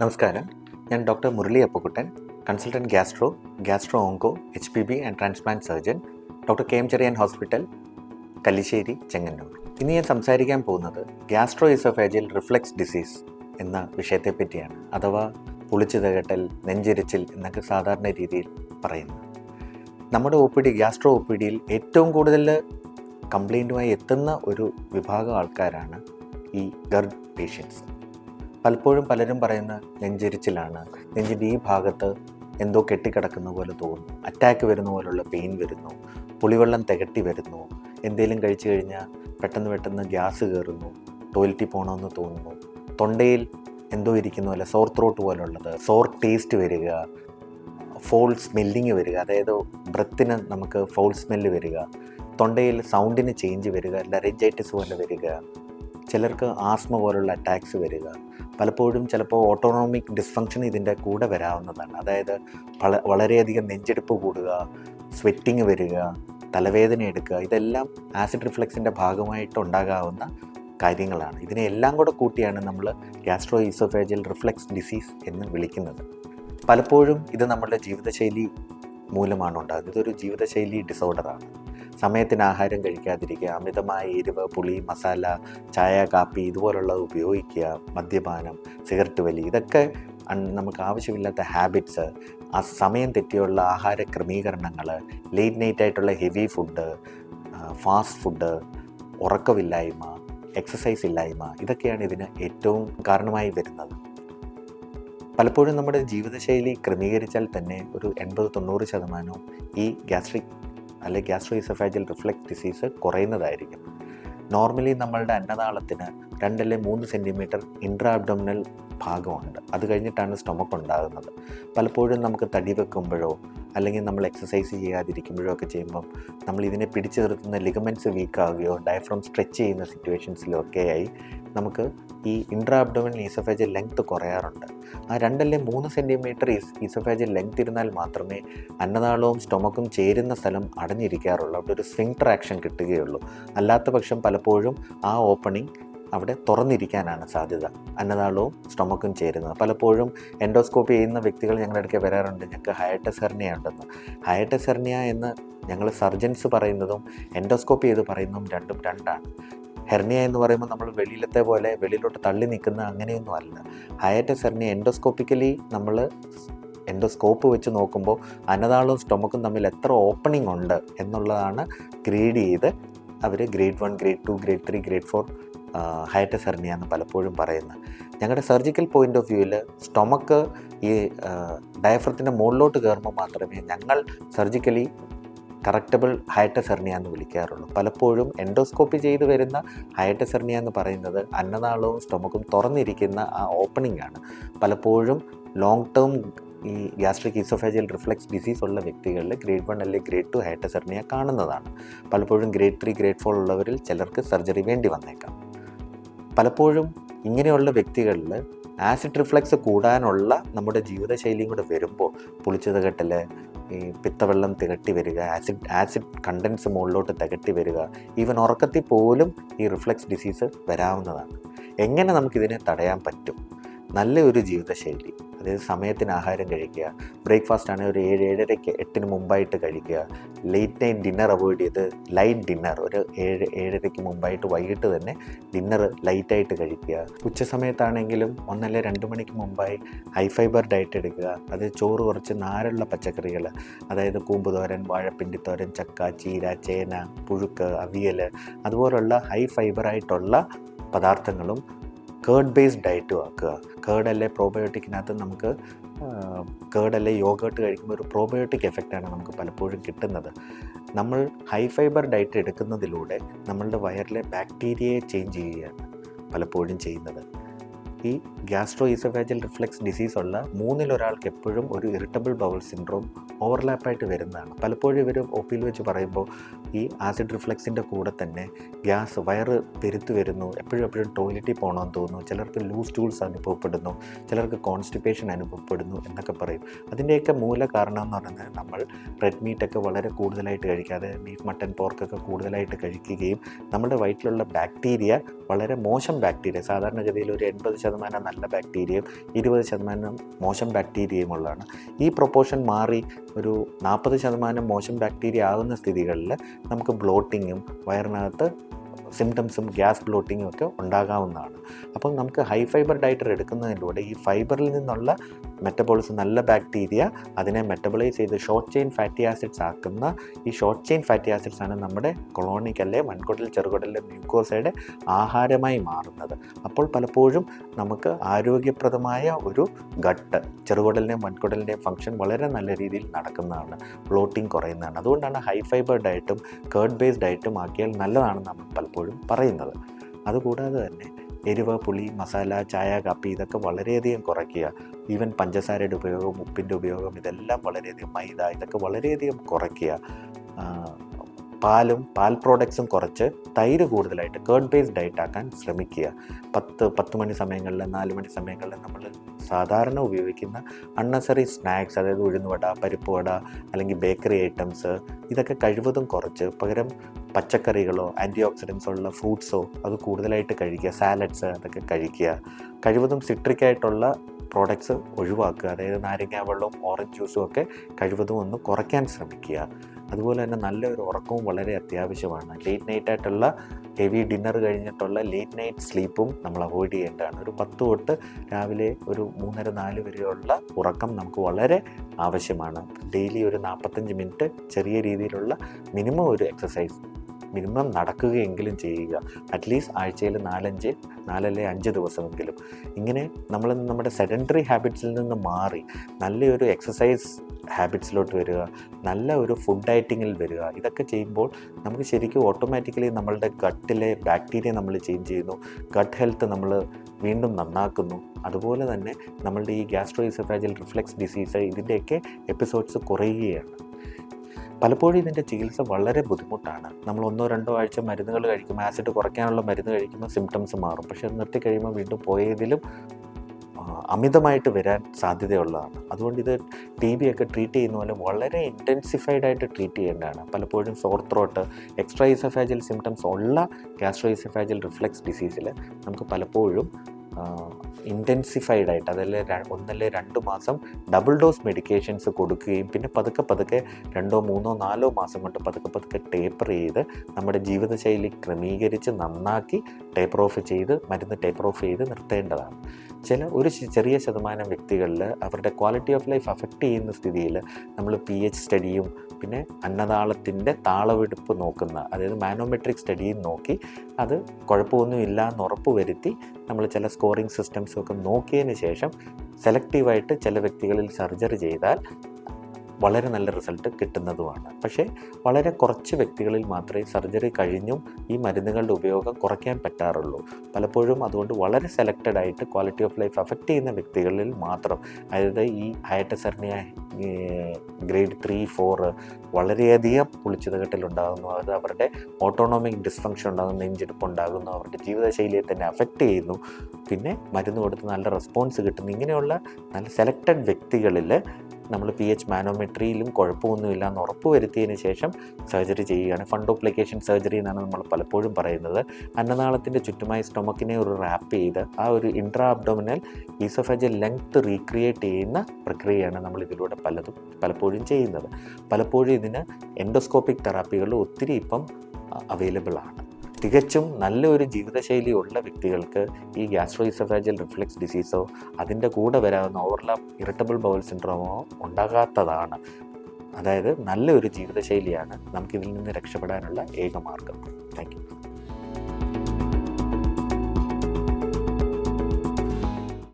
നമസ്കാരം. ഞാൻ doctor Murali Appakuttan consultant gastro gastro onco H P B and transplant surgeon doctor K M Cherian hospital Kallissery Chengannur. ഇന്ന് ഞാൻ സംസാരിക്കാൻ പോകുന്നത് gastro oesophageal reflux disease എന്ന വിഷയത്തെ പറ്റിയാണ് അഥവാ പുളിച്ചു തകട്ടൽ നെഞ്ചിരിച്ചിൽ എന്നൊക്കെ സാധാരണ രീതിയിൽ പറയുന്നു നമ്മുടെ O P D gastro O P ഡിയിൽ ഏറ്റവും കൂടുതൽ കംപ്ലൈന്റുമായി എത്തുന്ന ഒരു വിഭാഗം ആൾക്കാരാണ് ഈ ഗർഡ് പേഷ്യൻസ്. പലപ്പോഴും പലരും പറയുന്ന നെഞ്ചെരിച്ചിലാണ്. നെഞ്ചിന്റെ ഈ ഭാഗത്ത് എന്തോ കെട്ടിക്കിടക്കുന്ന പോലെ തോന്നുന്നു അറ്റാക്ക് വരുന്ന പോലുള്ള പെയിൻ വരുന്നു. പുളിവെള്ളം തികട്ടി വരുന്നു. എന്തെങ്കിലും കഴിച്ചു കഴിഞ്ഞാൽ പെട്ടെന്ന് പെട്ടെന്ന് ഗ്യാസ് കയറുന്നു. ടോയ്ലറ്റിൽ പോകണമെന്ന് തോന്നുന്നു. തൊണ്ടയിൽ എന്തോ ഇരിക്കുന്ന പോലെ സോർ ത്രോട്ട് പോലുള്ളത്. സോർ ടേസ്റ്റ് വരിക. ഫോൾ സ്മെല്ലിങ് വരിക. അതായത് ബ്രത്തിന് നമുക്ക് ഫോൾ സ്മെല്ല് വരിക. തൊണ്ടയിൽ സൗണ്ടിന് ചേഞ്ച് വരിക. ലറിഞ്ചൈറ്റിസ് പോലെ വരിക. ചിലർക്ക് ആസ്മ പോലുള്ള അറ്റാക്സ് വരിക. പലപ്പോഴും ചിലപ്പോൾ ഓട്ടോണോമിക് ഡിസ്ഫങ്ഷൻ ഇതിന്റെ കൂടെ വരാവുന്നതാണ്. അതായത് വള വളരെയധികം നെഞ്ചെടുപ്പ് കൂടുക സ്വെറ്റിങ് വരിക തലവേദന എടുക്കുക ഇതെല്ലാം ആസിഡ് റിഫ്ലക്സിന്റെ ഭാഗമായിട്ട് ഉണ്ടാകാവുന്ന കാര്യങ്ങളാണ്. ഇതിനെ എല്ലാം കൂടെ കൂട്ടിയാണ് നമ്മൾ ഗ്യാസ്ട്രോ ഈസോഫേജിയൽ റിഫ്ലക്സ് ഡിസീസ് എന്ന് വിളിക്കുന്നത്. പലപ്പോഴും ഇത് നമ്മുടെ ജീവിതശൈലി മൂലമാണ് ഉണ്ടാകുന്നത്. ഇതൊരു ജീവിതശൈലി ഡിസോർഡറാണ് സമയത്തിന് ആഹാരം കഴിക്കാതിരിക്കുക അമിതമായ എരിവ് പുളി മസാല ചായ കാപ്പി ഇതുപോലുള്ളത് ഉപയോഗിക്കുക മദ്യപാനം സിഗരറ്റ് വലി ഇതൊക്കെ നമുക്ക് ആവശ്യമില്ലാത്ത ഹാബിറ്റ്സ് ആ സമയം തെറ്റിയുള്ള ആഹാര ക്രമീകരണങ്ങൾ ലേറ്റ് നൈറ്റ് ആയിട്ടുള്ള ഹെവി ഫുഡ് ഫാസ്റ്റ് ഫുഡ് ഉറക്കമില്ലായ്മ എക്സസൈസ് ഇല്ലായ്മ ഇതൊക്കെയാണ് ഇതിന് ഏറ്റവും കാരണമായി വരുന്നത്. പലപ്പോഴും നമ്മുടെ ജീവിതശൈലി ക്രമീകരിച്ചാൽ തന്നെ ഒരു എൺപത് തൊണ്ണൂറ് ശതമാനവും ഈ ഗ്യാസ്ട്രിക് അല്ലെങ്കിൽ ഗ്യാസ്ട്രോ ഇസഫാജിയൽ റിഫ്ലക്സ് ഡിസീസ് കുറയുന്നതായിരിക്കും. നോർമലി നമ്മളുടെ അന്നനാളത്തിന് രണ്ടല്ലേ മൂന്ന് സെന്റിമീറ്റർ ഇൻട്രാ അബ്ഡോമിനൽ ഭാഗമുണ്ട്. അത് കഴിഞ്ഞിട്ടാണ് സ്റ്റൊമക്ക് ഉണ്ടാകുന്നത്. പലപ്പോഴും നമുക്ക് തടി വെക്കുമ്പോഴോ അല്ലെങ്കിൽ നമ്മൾ എക്സസൈസ് ചെയ്യാതിരിക്കുമ്പോഴോ ഒക്കെ ചെയ്യുമ്പം നമ്മൾ ഇതിനെ പിടിച്ചു നിർത്തുന്ന ലിഗമെന്റ്സ് വീക്കാവുകയോ ഡയഫ്രം സ്ട്രെച്ച് ചെയ്യുന്ന സിറ്റുവേഷൻസിലോ ഒക്കെ ആയി നമുക്ക് ഈ ഇൻട്രാ അബ്ഡോമിനൽ ലെങ്ത് കുറയാറുണ്ട്. ആ രണ്ടല്ലേ മൂന്ന് സെന്റിമീറ്റർ ഈസഫേജൽ ലെങ്ത് ഇരുന്നാൽ മാത്രമേ അന്നനാളവും സ്റ്റൊമക്കും ചേരുന്ന സ്ഥലം അടഞ്ഞിരിക്കാറുള്ളൂ. അവിടെ ഒരു സ്വിങ് ട്രാക്ഷൻ കിട്ടുകയുള്ളൂ. അല്ലാത്ത പക്ഷം പലപ്പോഴും ആ ഓപ്പണിംഗ് അവിടെ തുറന്നിരിക്കാനാണ് സാധ്യത. അന്നനാളവും സ്റ്റൊമക്കും ചേരുന്നത്. പലപ്പോഴും എൻഡോസ്കോപ്പി ചെയ്യുന്ന വ്യക്തികൾ ഞങ്ങളുടെ അടുക്കെ വരാറുണ്ട്. ഞങ്ങൾക്ക് ഹയറ്റസ് ഹെർണിയ ഉണ്ടെന്ന് ഹയറ്റസ് ഹെർണിയ എന്ന് ഞങ്ങൾ സർജൻസ് പറയുന്നതും എൻഡോസ്കോപ്പി ചെയ്ത് പറയുന്നതും രണ്ടും രണ്ടാണ്. ഹെർണിയ എന്ന് പറയുമ്പോൾ നമ്മൾ വെളിയിലത്തെ പോലെ വെളിയിലോട്ട് തള്ളി നിൽക്കുന്ന അങ്ങനെയൊന്നും അല്ല. ഹയറ്റസ് ഹെർണിയ എൻഡോസ്കോപ്പിക്കലി നമ്മൾ എൻഡോസ്കോപ്പ് വെച്ച് നോക്കുമ്പോൾ അനതാളും സ്റ്റൊമക്കും തമ്മിൽ എത്ര ഓപ്പണിംഗ് ഉണ്ട് എന്നുള്ളതാണ് ഗ്രേഡ് ചെയ്ത് അവർ grade one grade two grade three grade four hiatus hernia എന്ന് പലപ്പോഴും പറയുന്നത് ഞങ്ങളുടെ സർജിക്കൽ പോയിന്റ് ഓഫ് വ്യൂവിൽ സ്റ്റൊമക്ക് ഈ ഡയഫ്രത്തിന്റെ മുകളിലോട്ട് കയറുമ്പോൾ മാത്രമേ ഞങ്ങൾ സർജിക്കലി കറക്റ്റബിൾ ഹയറ്റസ് ഹെർണിയ എന്ന് വിളിക്കാറുള്ളൂ. പലപ്പോഴും എൻഡോസ്കോപ്പി ചെയ്ത് വരുന്ന ഹയറ്റസ് എന്ന് പറയുന്നത് അന്നനാളവും സ്റ്റൊമക്കും തുറന്നിരിക്കുന്ന ആ ഓപ്പണിംഗ് ആണ്. പലപ്പോഴും ലോങ് ടേം ഈ ഗ്യാസ്ട്രിക് ഇസോഫേജിയൽ റിഫ്ലക്സ് ഡിസീസ് ഉള്ള വ്യക്തികളിൽ ഗ്രേഡ് വൺ അല്ലെങ്കിൽ ഗ്രേഡ് ടു ഹയറ്റസ് ഹെർണിയ കാണുന്നതാണ്. പലപ്പോഴും ഗ്രേഡ് ത്രീ ഗ്രേഡ് ഫോർ ഉള്ളവരിൽ ചിലർക്ക് സർജറി വേണ്ടി വന്നേക്കാം. പലപ്പോഴും ഇങ്ങനെയുള്ള വ്യക്തികളിൽ ആസിഡ് റിഫ്ലക്സ് കൂടാനുള്ള നമ്മുടെ ജീവിതശൈലിയും കൂടെ വരുമ്പോൾ പുളിച്ചത് കെട്ടൽ ഈ പിത്തവെള്ളം തികട്ടി വരിക ആസിഡ് ആസിഡ് കണ്ടൻസ് മുകളിലോട്ട് തികട്ടി വരിക ഈവൻ ഉറക്കത്തിൽ പോലും ഈ റിഫ്ലക്സ് ഡിസീസ് വരാവുന്നതാണ്. എങ്ങനെ നമുക്കിതിനെ തടയാൻ പറ്റും? നല്ലൊരു ജീവിതശൈലി. അതായത് സമയത്തിന് ആഹാരം കഴിക്കുക. ബ്രേക്ക്ഫാസ്റ്റ് ആണെങ്കിൽ ഒരു ഏഴ് ഏഴരയ്ക്ക് എട്ടിന് മുമ്പായിട്ട് കഴിക്കുക. ലേറ്റ് നൈറ്റ് ഡിന്നർ അവോയ്ഡ് ചെയ്ത് ലൈറ്റ് ഡിന്നർ ഒരു ഏഴ് ഏഴരയ്ക്ക് മുമ്പായിട്ട് വൈകിട്ട് തന്നെ ഡിന്നർ ലൈറ്റായിട്ട് കഴിക്കുക. ഉച്ച സമയത്താണെങ്കിലും ഒന്നല്ല രണ്ട് മണിക്ക് മുമ്പായി ഹൈ ഫൈബർ ഡയറ്റ് എടുക്കുക. അത് ചോറ് കുറച്ച് നാരുള്ള പച്ചക്കറികൾ അതായത് കൂമ്പുതോരൻ വാഴപ്പിണ്ടിത്തോരൻ ചക്ക ചീര ചേന പുഴുക്ക് അവിയൽ അതുപോലുള്ള ഹൈ ഫൈബറായിട്ടുള്ള പദാർത്ഥങ്ങളും കേർഡ് ബേസ്ഡ് ഡയറ്റ് ആക്കുക. കേർഡല്ലേ പ്രോബയോട്ടിക്കിനകത്ത് നമുക്ക് കേർഡല്ലേ യോഗേർട്ട് കഴിക്കുമ്പോൾ ഒരു പ്രോബയോട്ടിക് എഫക്റ്റാണ് നമുക്ക് പലപ്പോഴും കിട്ടുന്നത്. നമ്മൾ ഹൈ ഫൈബർ ഡയറ്റ് എടുക്കുന്നതിലൂടെ നമ്മളുടെ വയറിലെ ബാക്ടീരിയയെ ചേഞ്ച് ചെയ്യുകയാണ് പലപ്പോഴും ചെയ്യുന്നത്. ഈ ഗ്യാസ്ട്രോ ഈസോഫാജൽ റിഫ്ലക്സ് ഡിസീസ് ഉള്ള മൂന്നിലൊരാൾക്ക് എപ്പോഴും ഒരു ഇറിറ്റബിൾ ബൗൾ സിൻഡ്രോം ഓവർലാപ്പായിട്ട് വരുന്നതാണ്. പലപ്പോഴും ഇവർ ഒ പിയിൽ വെച്ച് പറയുമ്പോൾ ഈ ആസിഡ് റിഫ്ലക്സിന്റെ കൂടെ തന്നെ ഗ്യാസ് വയറ് പെരുത്ത് വരുന്നു. എപ്പോഴും എപ്പോഴും ടോയ്ലറ്റിൽ പോകണമെന്ന് തോന്നുന്നു. ചിലർക്ക് ലൂസ് ടൂൾസ് അനുഭവപ്പെടുന്നു. ചിലർക്ക് കോൺസ്റ്റിപ്പേഷൻ അനുഭവപ്പെടുന്നു എന്നൊക്കെ പറയും. അതിന്റെയൊക്കെ മൂല കാരണം എന്ന് പറയുന്നത് നമ്മൾ റെഡ് മീറ്റൊക്കെ വളരെ കൂടുതലായിട്ട് കഴിക്കാതെ ബീഫ് മട്ടൻ പോർക്കൊക്കെ കൂടുതലായിട്ട് കഴിക്കുകയും നമ്മുടെ വയറ്റിലുള്ള ബാക്ടീരിയ വളരെ മോശം ബാക്ടീരിയ സാധാരണഗതിയിൽ ഒരു എൺപത് ശതമാനം നല്ല ബാക്ടീരിയയും ഇരുപത് ശതമാനം മോശം ബാക്ടീരിയയും ഉള്ളതാണ്. ഈ പ്രൊപ്പോർഷൻ മാറി ഒരു നാൽപ്പത് ശതമാനം മോശം ബാക്ടീരിയ ആകുന്ന സ്ഥിതികളിൽ നമുക്ക് ബ്ലോട്ടിങ്ങും വയറിനകത്ത് സിംറ്റംസും ഗ്യാസ് ബ്ലോട്ടിങ്ങും ഒക്കെ ഉണ്ടാകാവുന്നതാണ്. അപ്പം നമുക്ക് ഹൈ ഫൈബർ ഡയറ്റർ എടുക്കുന്നതിലൂടെ ഈ ഫൈബറിൽ നിന്നുള്ള മെറ്റബോളിസം നല്ല ബാക്ടീരിയ അതിനെ മെറ്റബോളൈസ് ചെയ്ത് ഷോർട്ട് ചെയിൻ ഫാറ്റി ആസിഡ്സ് ആക്കുന്ന ഈ ഷോർട്ട് ചെയിൻ ഫാറ്റി ആസിഡ്സ് ആണ് നമ്മുടെ കൊളോണിക്കല്ലെ വൻകുടൽ ചെറുകുടലിലെ മ്യൂക്കോസയുടെ ആഹാരമായി മാറുന്നത്. അപ്പോൾ പലപ്പോഴും നമുക്ക് ആരോഗ്യപ്രദമായ ഒരു ഗട്ട് ചെറുകുടലിന്റെയും മൺകുടലിന്റെയും ഫംഗ്ഷൻ വളരെ നല്ല രീതിയിൽ നടക്കുന്നതാണ് ബ്ലോട്ടിങ് കുറയുന്നതാണ്. അതുകൊണ്ടാണ് ഹൈ ഫൈബർ ഡയറ്റും കേർഡ് ബേസ്ഡ് ഡയറ്റും ആക്കിയാൽ നല്ലതാണ് നമ്മൾ പലപ്പോഴും പറയുന്നത്. അതുകൂടാതെ തന്നെ എരിവ് പുളി മസാല ചായ കാപ്പി ഇതൊക്കെ വളരെയധികം കുറയ്ക്കുക. ഈവൻ പഞ്ചസാരയുടെ ഉപയോഗം ഉപ്പിന്റെ ഉപയോഗം ഇതെല്ലാം വളരെയധികം മൈദ ഇതൊക്കെ വളരെയധികം കുറയ്ക്കുക. പാലും പാൽ പ്രോഡക്ട്സും കുറച്ച് തൈര് കൂടുതലായിട്ട് കേർഡ് ബേസ്ഡ് ഡയറ്റ് ആക്കാൻ ശ്രമിക്കുക. പത്ത് പത്ത് മണി സമയങ്ങളിൽ നാല് മണി സമയങ്ങളിൽ നമ്മൾ സാധാരണ ഉപയോഗിക്കുന്ന അണ്ണസറി സ്നാക്സ് അതായത് ഉഴുന്നുവട പരിപ്പ് വട അല്ലെങ്കിൽ ബേക്കറി ഐറ്റംസ് ഇതൊക്കെ കഴിവതും കുറച്ച്. പകരം പച്ചക്കറികളോ ആന്റി ഓക്സിഡൻസോ ഉള്ള ഫ്രൂട്ട്സോ അത് കൂടുതലായിട്ട് കഴിക്കുക. സാലഡ്സ് അതൊക്കെ കഴിക്കുക. കഴിവതും സിട്രിക് ആയിട്ടുള്ള പ്രോഡക്ട്സ് ഒഴിവാക്കുക. അതായത് നാരങ്ങ വെള്ളവും ഓറഞ്ച് ജ്യൂസും ഒക്കെ കഴിവതും ഒന്ന് കുറയ്ക്കാൻ ശ്രമിക്കുക. അതുപോലെ തന്നെ നല്ലൊരു ഉറക്കവും വളരെ അത്യാവശ്യമാണ്. ലേറ്റ് നൈറ്റ് ആയിട്ടുള്ള ഹെവി ഡിന്നർ കഴിഞ്ഞിട്ടുള്ള ലേറ്റ് നൈറ്റ് സ്ലീപ്പും നമ്മൾ അവോയ്ഡ് ചെയ്യേണ്ടതാണ്. ഒരു പത്ത് തൊട്ട് രാവിലെ ഒരു മൂന്നര നാല് വരെയുള്ള ഉറക്കം നമുക്ക് വളരെ ആവശ്യമാണ്. ഡെയിലി ഒരു നാൽപ്പത്തഞ്ച് മിനിറ്റ് ചെറിയ രീതിയിലുള്ള മിനിമം ഒരു എക്സസൈസ് മിനിമം നടക്കുകയെങ്കിലും ചെയ്യുക. അറ്റ്ലീസ്റ്റ് ആഴ്ചയിൽ നാലഞ്ച് നാലല്ലേ അഞ്ച് ദിവസമെങ്കിലും. ഇങ്ങനെ നമ്മൾ നമ്മുടെ സെഡന്ററി ഹാബിറ്റ്സിൽ നിന്ന് മാറി നല്ലൊരു എക്സസൈസ് ഹാബിറ്റ്സിലോട്ട് വരിക നല്ല ഒരു ഫുഡ് ഡയറ്റിങ്ങിൽ വരിക ഇതൊക്കെ ചെയ്യുമ്പോൾ നമുക്ക് ശരിക്കും ഓട്ടോമാറ്റിക്കലി നമ്മളുടെ ഗട്ടിലെ ബാക്ടീരിയ നമ്മൾ ചേഞ്ച് ചെയ്യുന്നു ഗട്ട് ഹെൽത്ത് നമ്മൾ വീണ്ടും നന്നാക്കുന്നു. അതുപോലെ തന്നെ നമ്മളുടെ ഈ ഗ്യാസ്ട്രോ ഇസഫ്രാജിൽ റിഫ്ലക്സ് ഡിസീസ് ഇതിന്റെയൊക്കെ എപ്പിസോഡ്സ് കുറയുകയാണ്. പലപ്പോഴും ഇതിന്റെ ചികിത്സ വളരെ ബുദ്ധിമുട്ടാണ്. നമ്മൾ ഒന്നോ രണ്ടോ ആഴ്ച മരുന്നുകൾ കഴിക്കുമ്പോൾ ആസിഡ് കുറയ്ക്കാനുള്ള മരുന്ന് കഴിക്കുമ്പോൾ സിംറ്റംസ് മാറും. പക്ഷേ അത് നിർത്തി കഴിയുമ്പോൾ വീണ്ടും പോയതിലും അമിതമായിട്ട് വരാൻ സാധ്യതയുള്ളതാണ്. അതുകൊണ്ട് ഇത് ടി ബി ഒക്കെ ട്രീറ്റ് ചെയ്യുന്ന പോലെ വളരെ ഇന്റൻസിഫൈഡ് ആയിട്ട് ട്രീറ്റ് ചെയ്യേണ്ടതാണ്. പലപ്പോഴും sore throat extra oesophageal symptoms ഉള്ള ഗ്യാസ്ട്രോ ഇസഫാജൽ റിഫ്ലെക്സ് ഡിസീസിൽ നമുക്ക് പലപ്പോഴും ഇന്റൻസിഫൈഡ് ആയിട്ട് അതല്ല ഒന്നല്ലേ രണ്ട് മാസം ഡബിൾ ഡോസ് മെഡിക്കേഷൻസ് കൊടുക്കുകയും പിന്നെ പതുക്കെ പതുക്കെ രണ്ടോ മൂന്നോ നാലോ മാസം കൊണ്ട് പതുക്കെ പതുക്കെ ടേപ്പർ ചെയ്ത് നമ്മുടെ ജീവിതശൈലി ക്രമീകരിച്ച് നന്നാക്കി ടേപ്പർ ഓഫ് ചെയ്ത് മരുന്ന് ടേപ്പർ ഓഫ് ചെയ്ത് നിർത്തേണ്ടതാണ്. ചില ഒരു ചെറിയ ശതമാനം വ്യക്തികളിൽ അവരുടെ ക്വാളിറ്റി ഓഫ് ലൈഫ് അഫക്റ്റ് ചെയ്യുന്ന സ്ഥിതിയിൽ നമ്മൾ പി എച്ച് സ്റ്റഡിയും പിന്നെ അന്നതാളത്തിന്റെ താളവെടുപ്പ് നോക്കുന്ന അതായത് മാനോമെട്രിക് സ്റ്റഡിയും നോക്കി അത് കുഴപ്പമൊന്നുമില്ല എന്ന് ഉറപ്പ് വരുത്തി നമ്മൾ ചില സ്കോറിംഗ് സിസ്റ്റംസും ഒക്കെ നോക്കിയതിന് ശേഷം സെലക്റ്റീവായിട്ട് ചില വ്യക്തികളിൽ സർജറി ചെയ്താൽ വളരെ നല്ല റിസൾട്ട് കിട്ടുന്നതുമാണ്. പക്ഷേ വളരെ കുറച്ച് വ്യക്തികളിൽ മാത്രമേ സർജറി കഴിഞ്ഞും ഈ മരുന്നുകളുടെ ഉപയോഗം കുറയ്ക്കാൻ പറ്റാറുള്ളൂ. പലപ്പോഴും അതുകൊണ്ട് വളരെ സെലക്റ്റഡ് ആയിട്ട് ക്വാളിറ്റി ഓഫ് ലൈഫ് അഫക്റ്റ് ചെയ്യുന്ന വ്യക്തികളിൽ മാത്രം അതായത് ഈ ഹയറ്റസെർണിയ ഗ്രേഡ് ത്രീ ഫോർ വളരെയധികം പുളിച്ചതകട്ടിലുണ്ടാകുന്നു അത് അവരുടെ ഓട്ടോണോമിക് ഡിസ്ഫങ്ഷൻ ഉണ്ടാകുന്നു നെഞ്ചെടുപ്പ് ഉണ്ടാകുന്നു അവരുടെ ജീവിതശൈലിയെ തന്നെ അഫക്റ്റ് ചെയ്യുന്നു. പിന്നെ മരുന്ന് കൊടുത്ത് നല്ല റെസ്പോൺസ് കിട്ടുന്നു. ഇങ്ങനെയുള്ള നല്ല സെലക്റ്റഡ് വ്യക്തികളിൽ നമ്മൾ പി എച്ച് മാനോമെട്രിയിലും കുഴപ്പമൊന്നുമില്ല എന്ന് ഉറപ്പ് വരുത്തിയതിന് ശേഷം സർജറി ചെയ്യുകയാണ്. ഫണ്ടോപ്ലിക്കേഷൻ സർജറി എന്നാണ് നമ്മൾ പലപ്പോഴും പറയുന്നത്. അന്നനാളത്തിന്റെ ചുറ്റുമായി സ്റ്റൊമക്കിനെ ഒരു റാപ്പ് ചെയ്ത് ആ ഒരു intra abdominal oesophageal length recreate ചെയ്യുന്ന പ്രക്രിയയാണ് നമ്മൾ ഇതിലൂടെ പലതും പലപ്പോഴും ചെയ്യുന്നത്. പലപ്പോഴും ഇതിന് എൻഡോസ്കോപ്പിക് തെറാപ്പികൾ ഒത്തിരി ഇപ്പം അവൈലബിൾ ആണ്. തികച്ചും നല്ലൊരു ജീവിതശൈലിയുള്ള വ്യക്തികൾക്ക് ഈ ഗ്യാസ്ട്രോ ഇസഫാജൽ റിഫ്ലക്സ് ഡിസീസോ അതിന്റെ കൂടെ വരാവുന്ന ഓവർലാപ്പ് ഇറിറ്റബിൾ ബൗൾ സിൻഡ്രോമോ ഉണ്ടാകാത്തതാണ്. അതായത് നല്ലൊരു ജീവിതശൈലിയാണ് നമുക്കിതിൽ നിന്ന് രക്ഷപ്പെടാനുള്ള ഏക മാർഗം. താങ്ക്